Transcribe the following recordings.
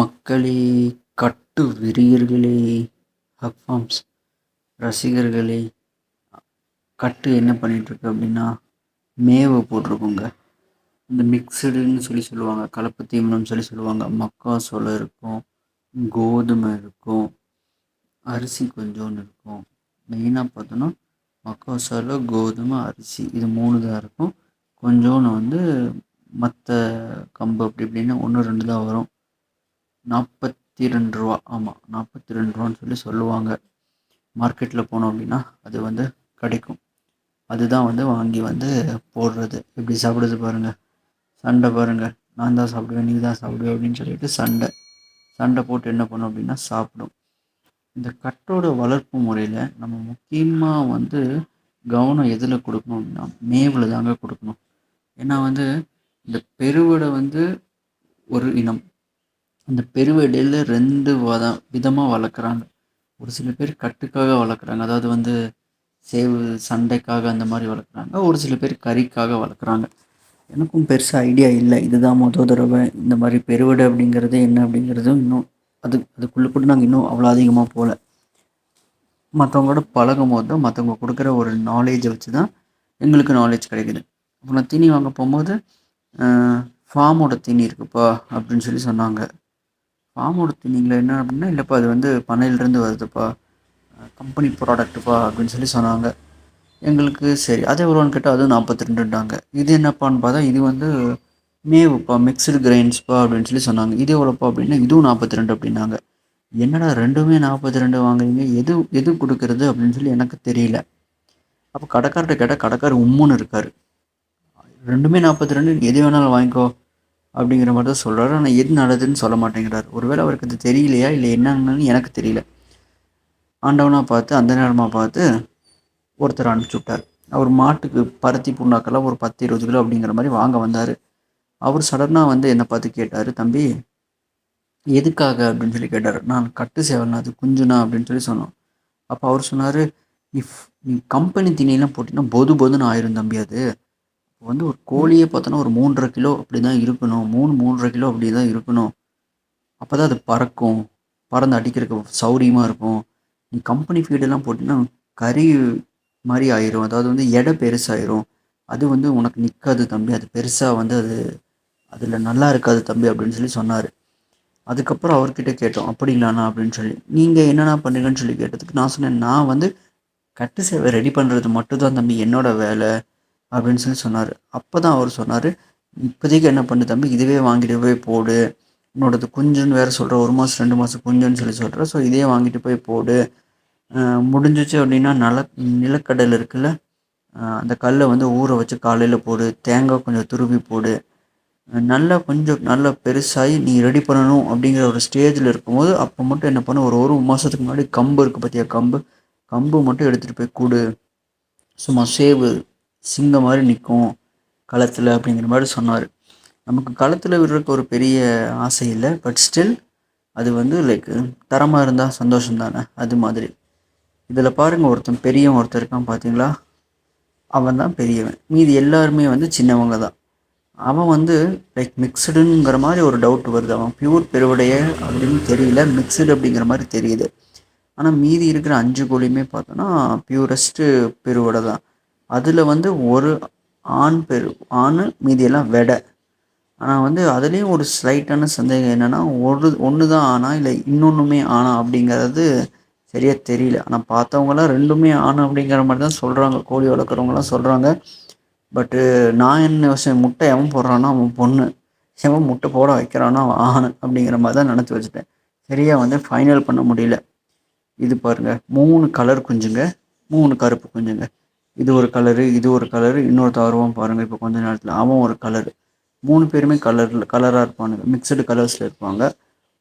மக்களே கட்டு வெறியர்களே ஹக் ஃபார்ம்ஸ் ரசிகர்களே கட்டு என்ன பண்ணிகிட்ருக்கு அப்படின்னா மேவை போட்டிருக்குங்க. இந்த மிக்சடுன்னு சொல்லி சொல்லுவாங்க கலப்பு தீவனம்னு சொல்லி சொல்லுவாங்க. மக்காசோளம் இருக்கும் கோதுமை இருக்கும் அரிசி கொஞ்சோன்னு இருக்கும். மெயினாக பார்த்தோன்னா மக்காசோளம் கோதுமை அரிசி இது மூணு தான் இருக்கும். கொஞ்சோன்னு வந்து மற்ற கம்பு அப்படி இப்படின்னு ஒன்று ரெண்டு தான் வரும். நாற்பத்தி ரெண்டு ரூபா. ஆமாம் நாற்பத்தி ரெண்டு ரூபான்னு சொல்லி சொல்லுவாங்க. மார்க்கெட்டில் போனோம் அப்படின்னா அது வந்து கிடைக்கும். அதுதான் வந்து வாங்கி வந்து போடுறது. எப்படி சாப்பிடுது பாருங்கள் சண்டை பாருங்கள் நான் தான் சாப்பிடுவேன் நீ தான் சாப்பிடுவேன் அப்படின்னு சொல்லிட்டு சண்டை. சண்டை போட்டு என்ன பண்ணும் அப்படின்னா சாப்பிடும். இந்த கட்டோட வளர்ப்பு முறையில் நம்ம முக்கியமாக வந்து கவனம் எதில் கொடுக்கணும் அப்படின்னா மேவில் தாங்க கொடுக்கணும். ஏன்னா வந்து இந்த பெருவடை வந்து ஒரு இனம். அந்த பெருவெளியில் ரெண்டு வத விதமாக வளர்க்குறாங்க. ஒரு சில பேர் கட்டுக்காக வளர்க்குறாங்க. அதாவது வந்து சேவு சண்டைக்காக அந்த மாதிரி வளர்க்குறாங்க. ஒரு சில பேர் கறிக்காக வளர்க்குறாங்க. எனக்கும் பெருசாக ஐடியா இல்லை. இதுதான் மொதல் தடவை இந்த மாதிரி பெருவெடை அப்படிங்கிறது என்ன அப்படிங்கிறதும் இன்னும் அது அதுக்குள்ளே கூட நாங்கள் இன்னும் அவ்வளோ அதிகமாக போகல மற்றவங்களோட பழகும் போது தான் மற்றவங்க கொடுக்குற ஒரு நாலேஜை வச்சு தான் எங்களுக்கு நாலேஜ் கிடைக்குது. அப்போ நான் தீனி வாங்க போகும்போது ஃபார்மோட தீனி இருக்குப்பா அப்படின்னு சொல்லி சொன்னாங்க. ஃபார்ம் தீனிங்களா என்ன அப்படின்னா இல்லைப்பா அது வந்து பண்ணையிலேருந்து வருதுப்பா. கம்பெனி ப்ராடக்ட்டுப்பா அப்படின்னு சொல்லி சொன்னாங்க. எங்களுக்கு சரி அது எவ்வளோன்னு கேட்டால் அதுவும் நாற்பத்தி ரெண்டுன்றாங்க இது என்னப்பான்னு பார்த்தா இது வந்து மேவுப்பா மிக்சடு கிரைன்ஸ்ப்பா அப்படின்னு சொல்லி சொன்னாங்க. இது எவ்வளோப்பா அப்படின்னா இதுவும் நாற்பத்தி ரெண்டு அப்படின்னாங்க. என்னடா ரெண்டுமே நாற்பத்தி ரெண்டு வாங்குறீங்க? எது எது கொடுக்குறது அப்படின்னு சொல்லி எனக்கு தெரியல. அப்போ கடைக்கார்ட்ட கேட்டால் கடைக்கார் உம்முன்னு இருக்கார். ரெண்டுமே நாற்பத்தி ரெண்டு எது வேணாலும் வாங்கிக்கோ. அப்படிங்கிற மாதிரி தான் சொல்கிறாரு ஆனால் எது நல்லதுன்னு சொல்ல மாட்டேங்கிறார். ஒருவேளை அவருக்கு அது தெரியலையா இல்லை என்னங்கன்னு எனக்கு தெரியல. ஆண்டவனாக பார்த்து அந்த நேரமாக பார்த்து ஒருத்தர் அனுப்பிச்சி விட்டார். அவர் மாட்டுக்கு பருத்தி புண்ணாக்கெல்லாம் ஒரு பத்து இருபது கிலோ அப்படிங்கிற மாதிரி வாங்க வந்தார். அவர் சடனாக வந்து என்னை பார்த்து கேட்டார் தம்பி எதுக்காக? அப்படின்னு சொல்லி கேட்டார். நான் கட்டு சேவல்னா அது குஞ்சுனா அப்படின்னு சொல்லி சொன்னோம் அப்போ அவர் சொன்னார் இஃப் நீ கம்பெனி திணியெல்லாம் போட்டிங்கன்னா பொது பொதுன்னு ஆயிரும் தம்பி அது. வந்து ஒரு கோழியே பார்த்தோன்னா ஒரு மூன்றரை கிலோ அப்படி தான் இருக்கணும். மூணு மூன்றரை கிலோ அப்படி தான் இருக்கணும். அப்போ தான் அது பறக்கும். பறந்து அடிக்கிறதுக்கு சௌரியமாக இருக்கும். நீ கம்பெனி ஃபீடெல்லாம் போட்டிங்கன்னா கறி மாதிரி ஆயிரும். அதாவது வந்து எடை பெருசாயிரும். அது வந்து உனக்கு நிற்காது தம்பி. அது பெருசாக வந்து அது அதில் நல்லா இருக்காது தம்பி அப்படின்னு சொல்லி சொன்னார். அதுக்கப்புறம் அவர்கிட்ட கேட்டோம் அப்படிங்களாண்ணா அப்படின்னு சொல்லி. நீங்கள் என்னென்ன பண்ணுங்கன்னு சொல்லி கேட்டதுக்கு நான் சொன்னேன் நான் வந்து கட்டு சேவை ரெடி பண்ணுறது மட்டும்தான் தம்பி. என்னோடய வேலை அப்படின்னு சொல்லி சொன்னார். அப்போ தான் அவர் சொன்னார் இப்போதைக்கு என்ன பண்ணு தம்பி இதுவே வாங்கிட்டு போய் போடு. உன்னோடது குஞ்சுன்னு வேறு சொல்கிற ஒரு மாதம் ரெண்டு மாதம் குஞ்சுன்னு சொல்லி சொல்கிற ஸோ இதே வாங்கிட்டு போய் போடு. முடிஞ்சிச்சு அப்படின்னா நில நிலக்கடல் இருக்குல்ல அந்த கல்லை வந்து ஊற வச்சு காலையில் போடு தேங்காய் கொஞ்சம் துருவி போடு. நல்லா கொஞ்சம் நல்லா பெருசாகி நீ ரெடி பண்ணணும் அப்படிங்கிற ஒரு ஸ்டேஜில் இருக்கும்போது அப்போ மட்டும் என்ன பண்ண ஒரு ஒரு மாதத்துக்கு முன்னாடி கம்பு இருக்குது பார்த்தியா கம்பு. கம்பு மட்டும் எடுத்துகிட்டு போய் கூடு. சும்மா சேவு சிங்கம் மாதிரி நிற்கும் களத்தில் அப்படிங்கிற மாதிரி சொன்னார். நமக்கு களத்தில் விடுறதுக்கு ஒரு பெரிய ஆசை இல்லை பட் ஸ்டில் அது வந்து லைக் தரமாக இருந்தால் சந்தோஷம் தானே அது மாதிரி. இதில் பாருங்கள் ஒருத்தன் பெரியவன் ஒருத்தர் இருக்கான் பார்த்தீங்களா அவன் தான் பெரியவன். மீதி எல்லாருமே வந்து சின்னவங்க தான். அவன் வந்து லைக் மிக்சடுங்கிற மாதிரி ஒரு டவுட் வருது. அவன் பியூர் பெருவுடைய அப்படின்னு தெரியல மிக்சடு அப்படிங்கிற மாதிரி தெரியுது. ஆனால் மீதி இருக்கிற அஞ்சு கோழியுமே பார்த்தோன்னா பியூரஸ்ட்டு பெருவடை தான். அதில் வந்து ஒரு ஆண் பெரு ஆண் மீதியெல்லாம் வெடை. ஆனால் வந்து அதுலேயும் ஒரு ஸ்லைட்டான சந்தேகம் என்னென்னா ஒரு ஒன்று தான் ஆனால் இல்லை இன்னொன்றுமே ஆனா அப்படிங்கிறது சரியாக தெரியல. ஆனால் பார்த்தவங்களாம் ரெண்டுமே ஆண் அப்படிங்கிற மாதிரி தான் சொல்கிறாங்க கோழி வளர்க்குறவங்களாம் சொல்கிறாங்க பட்டு நான் என்ன விஷயம் முட்டை எவன் போடுறானோ அவன் பொண்ணு. எவன் முட்டை போட வைக்கிறானோ அவன் ஆண் அப்படிங்கிற மாதிரி தான் நினச்சி வச்சுட்டேன். சரியாக வந்து ஃபைனல் பண்ண முடியல. இது பாருங்கள் மூணு கலர் குஞ்சுங்க மூணு கருப்பு குஞ்சுங்க. இது ஒரு கலரு இது ஒரு கலரு இன்னொரு தவறுவான் பாருங்கள் இப்போ கொஞ்ச நேரத்தில். அவன் ஒரு கலரு மூணு பேருமே கலரில் கலராக இருப்பானுங்க. மிக்சடு கலர்ஸில் இருப்பாங்க.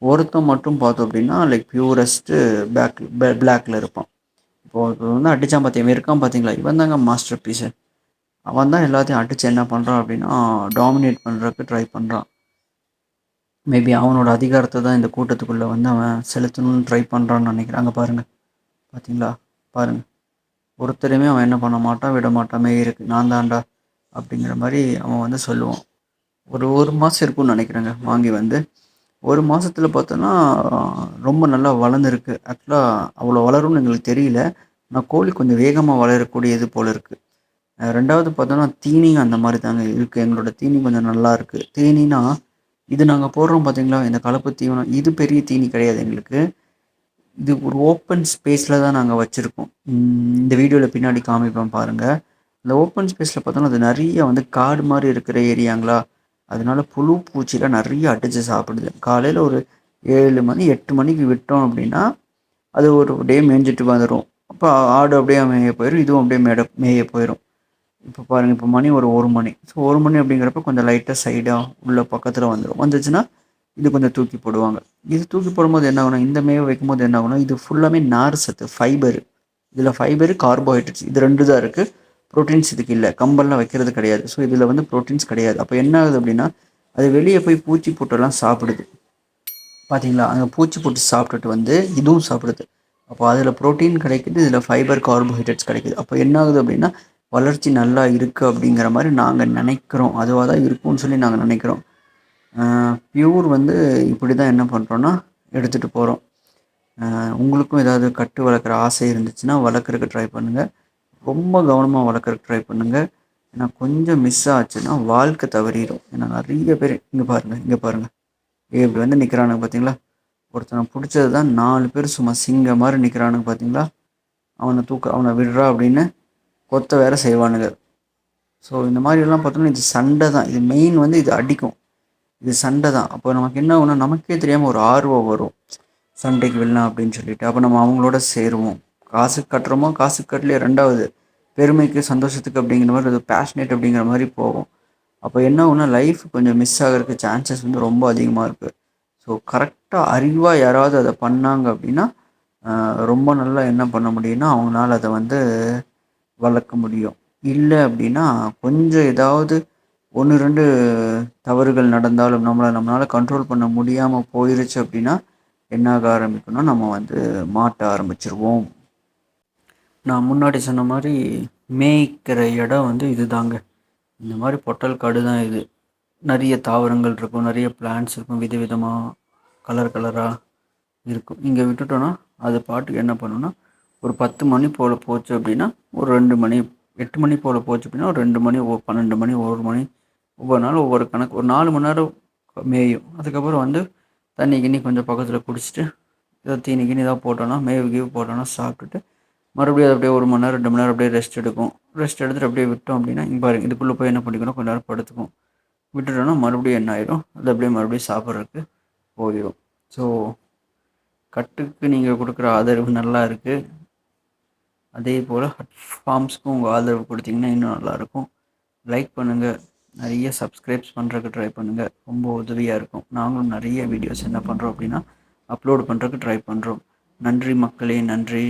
ஒருத்தன் மட்டும் பார்த்தோம் அப்படின்னா லைக் பியூரஸ்ட்டு பேக் பிளாக்ல இருப்பான். இப்போது இப்போ வந்து அடித்தான் பார்த்தீங்க இருக்கான் பார்த்தீங்களா இவன் தாங்க மாஸ்டர் பீஸு அவன் தான் எல்லாத்தையும் அடித்து என்ன பண்ணுறான் அப்படின்னா டாமினேட் பண்ணுறதுக்கு ட்ரை பண்ணுறான் மேபி அவனோட அதிகாரத்தை தான் இந்த கூட்டத்துக்குள்ளே வந்து அவன் செலுத்தணும்னு ட்ரை பண்ணுறான்னு நினைக்கிறேன் அங்கே பாருங்கள் பார்த்தீங்களா பாருங்கள் ஒருத்தரையுமே அவன் என்ன பண்ண மாட்டான் விட மாட்டாமே இருக்கு. நான் தான்டா அப்படிங்கிற மாதிரி அவன் வந்து சொல்லுவான். ஒரு ஒரு மாதம் இருக்கும்னு நினைக்கிறேங்க வாங்கி வந்து. ஒரு மாதத்தில் பார்த்தோன்னா ரொம்ப நல்லா வளர்ந்துருக்கு. ஆக்சுவலாக அவ்வளோ வளரும்னு எங்களுக்கு தெரியல. ஆனால் கோழி கொஞ்சம் வேகமாக வளரக்கூடியது போல் இருக்குது ரெண்டாவது பார்த்தோன்னா தீனி அந்த மாதிரி தாங்க இருக்குது எங்களோட தீனி கொஞ்சம் நல்லா இருக்குது தீனினா இது நாங்கள் போடுறோம் பார்த்தீங்களா இந்த கலப்பு தீவனம் இது பெரிய தீனி கிடையாது எங்களுக்கு. இது ஒரு ஓப்பன் ஸ்பேஸில் தான் நாங்கள் வச்சுருக்கோம். இந்த வீடியோவில் பின்னாடி காமிப்போம் பாருங்கள் இந்த ஓப்பன் ஸ்பேஸில் பார்த்தோம்னா அது நிறைய வந்து காடு மாதிரி இருக்கிற ஏரியாங்களா? அதனால புழு பூச்சிலாம் நிறைய அடித்து சாப்பிடுது. காலையில் ஒரு ஏழு மணி எட்டு மணிக்கு விட்டோம் அப்படின்னா அது ஒரு டே மேய்ஞ்சிட்டு வந்துடும் அப்போ ஆடு அப்படியே மேய போயிடும் இதுவும் அப்படியே மேட மேய போயிடும் இப்போ பாருங்கள் இப்போ மணி ஒரு ஒரு மணி. ஸோ ஒரு மணி அப்படிங்கிறப்ப கொஞ்சம் லைட்டாக சைடாக உள்ள பக்கத்தில் வந்துடும் வந்துச்சுன்னா இது கொஞ்சம் தூக்கி போடுவாங்க. இது தூக்கி போடும்போது என்ன ஆகும்னா இந்த மேவை வைக்கும்போது என்ன ஆகும்னா இது ஃபுல்லாமே நார் சத்து ஃபைபர் இதில் ஃபைபரு கார்போஹைட்ரேட்ஸ் இது ரெண்டு தான் இருக்குது ப்ரோட்டீன்ஸ் இதுக்கு இல்லை. கம்பல்லாம் வைக்கிறது கிடையாது. ஸோ இதில் வந்து ப்ரோட்டீன்ஸ் கிடையாது. அப்போ என்ன ஆகுது அப்படின்னா அது வெளியே போய் பூச்சி போட்டெல்லாம் சாப்பிடுது. பார்த்தீங்களா அங்கே பூச்சி போட்டு சாப்பிட்டுட்டு வந்து இதுவும் சாப்பிடுது. அப்போ அதில் ப்ரோட்டீன் கிடைக்குது இதில் ஃபைபர் கார்போஹைட்ரேட்ஸ் கிடைக்குது. அப்போ என்ன ஆகுது அப்படின்னா வளர்ச்சி நல்லா இருக்குது அப்படிங்கிற மாதிரி நாங்கள் நினைக்கிறோம். அதுவாக தான் இருக்கும்னு சொல்லி நாங்கள் நினைக்கிறோம். ப்யூர் வந்து இப்படி தான் என்ன பண்ணுறோன்னா எடுத்துகிட்டு போகிறோம் உங்களுக்கும் ஏதாவது கட்டு வளர்க்குற ஆசை இருந்துச்சுன்னா வளர்க்குறதுக்கு ட்ரை பண்ணுங்கள் ரொம்ப கவனமாக வளர்க்குறதுக்கு ட்ரை பண்ணுங்கள் ஏன்னா கொஞ்சம் மிஸ் ஆச்சுன்னா வாழ்க்கை தவறிடும். ஏன்னா நிறைய பேர் இங்கே பாருங்கள் இங்கே பாருங்கள் இப்படி வந்து நிற்கிறானுங்க பார்த்தீங்களா ஒருத்தனை பிடிச்சது தான் நாலு பேர் சும்மா சிங்க மாதிரி நிற்கிறானுங்க பார்த்தீங்களா அவனை தூக்க அவனை விடுறா அப்படின்னு கொத்த வேற செய்வானுங்க. ஸோ இந்த மாதிரிலாம் பார்த்தோம்னா இது சண்டை தான் இது மெயின் வந்து இது அடிக்கும். இது சண்டை தான். அப்போ நமக்கு என்ன ஒன்று நமக்கே தெரியாமல் ஒரு ஆர்வம் வரும். சண்டைக்கு வெல்லாம் அப்படின்னு சொல்லிட்டு. அப்போ நம்ம அவங்களோட சேருவோம். காசு கட்டுறோமோ காசு கட்டலையே ரெண்டாவது பெருமைக்கு சந்தோஷத்துக்கு அப்படிங்கிற மாதிரி அது பேஷனேட் அப்படிங்கிற மாதிரி போகும். அப்போ என்ன ஒன்று லைஃப் கொஞ்சம் மிஸ் ஆகிறதுக்கு சான்சஸ் வந்து ரொம்ப அதிகமாக இருக்குது ஸோ கரெக்டாக அறிவாக யாராவது அதை பண்ணாங்க அப்படின்னா ரொம்ப நல்லா என்ன பண்ண முடியும்னா அவங்களால அதை வந்து வளர்க்க முடியும். இல்லை அப்படின்னா கொஞ்சம் ஏதாவது ஒன்று ரெண்டு தவறுகள் நடந்தாலும் நம்மளை நம்மளால் கண்ட்ரோல் பண்ண முடியாமல் போயிருச்சு அப்படின்னா என்ன ஆக நம்ம வந்து மாட்ட ஆரம்பிச்சிருவோம். நான் முன்னாடி சொன்ன மாதிரி மேய்க்கிற இடம் வந்து இதுதாங்க. இந்த மாதிரி பொட்டல் காடு தான் இது. நிறைய தாவரங்கள் இருக்கும் நிறைய பிளான்ஸ் இருக்கும் விதவிதமாக கலர் கலராக இருக்கும். இங்கே விட்டுட்டோன்னா அது பாட்டுக்கு என்ன பண்ணுன்னா ஒரு பத்து மணி போல் போச்சு அப்படின்னா ஒரு ரெண்டு மணி எட்டு மணி போல் போச்சு அப்படின்னா ஒரு ரெண்டு மணி ஒரு பன்னெண்டு மணி ஒரு மணி ஒவ்வொரு நாளும் ஒவ்வொரு கணக்கு ஒரு நாலு மணி நேரம் மேயும். அதுக்கப்புறம் வந்து தண்ணி கிண்ணி கொஞ்சம் பக்கத்தில் குடிச்சிட்டு ஏதோ தீனி கிண்ணி ஏதாவது போட்டோன்னா மேவு கீவு போட்டோன்னா சாப்பிட்டுட்டு மறுபடியும் அது அப்படியே ஒரு மணி நேரம் ரெண்டு மணி நேரம் அப்படியே ரெஸ்ட் எடுக்கும். ரெஸ்ட் எடுத்துட்டு அப்படியே விட்டோம் அப்படின்னா இங்கே பாருங்க இதுக்குள்ளே போய் என்ன பண்ணிக்கணும்? கொஞ்ச நேரம் படுத்துக்கும். விட்டுட்டோன்னா மறுபடியும் என்ன ஆயிடும் அது அப்படியே மறுபடியும் சாப்பிட்றதுக்கு போயிடும் ஸோ கட்டுக்கு நீங்கள் கொடுக்குற ஆதரவு நல்லா இருக்குது அதே போல் ஹட் ஃபார்ம்ஸ்க்கும் உங்கள் ஆதரவு கொடுத்தீங்கன்னா இன்னும் நல்லாயிருக்கும் லைக் பண்ணுங்கள் நிறைய சப்ஸ்கிரைப்ஸ் பண்ணுறதுக்கு ட்ரை பண்ணுங்கள் ரொம்ப உதவியாக இருக்கும். நாங்களும் நிறைய வீடியோஸ் என்ன பண்ணுறோம் அப்படின்னா அப்லோட் பண்ணுறதுக்கு ட்ரை பண்ணுறோம் நன்றி மக்களே நன்றி.